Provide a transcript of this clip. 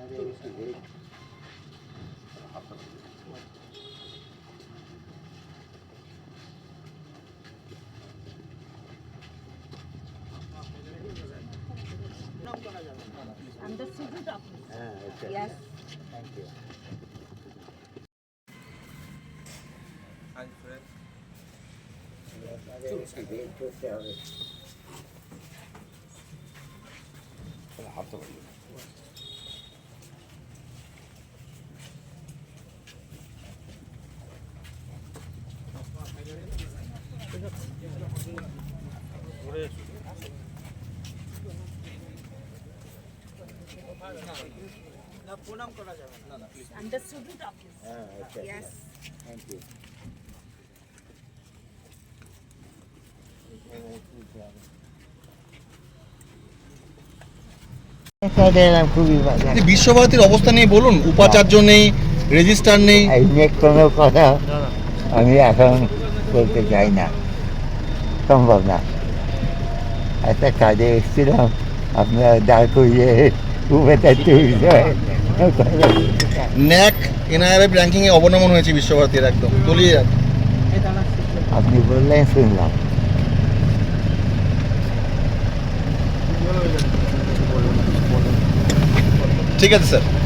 I'm the Sujit. Ah. Yes. Thank you. Hi, friend. Yes, I to Sarah. I'm have to বিশ্বভারতীর অবস্থা নিয়ে বলুন, উপাচার্য নেই রেজিস্টার নেই। কোনো কথা আমি এখন বলতে চাই না। সম্ভব না একটা কাজে এসেছিলাম আপনারা দাঁড় করিয়ে বিষয়ে ন্যাক এনআরএফ র্যাঙ্কিং এ অবনমন হয়েছে বিশ্বভারতীর একদম তলিয়ে যাচ্ছে আপনি বললেন শুনলাম ঠিক আছে স্যার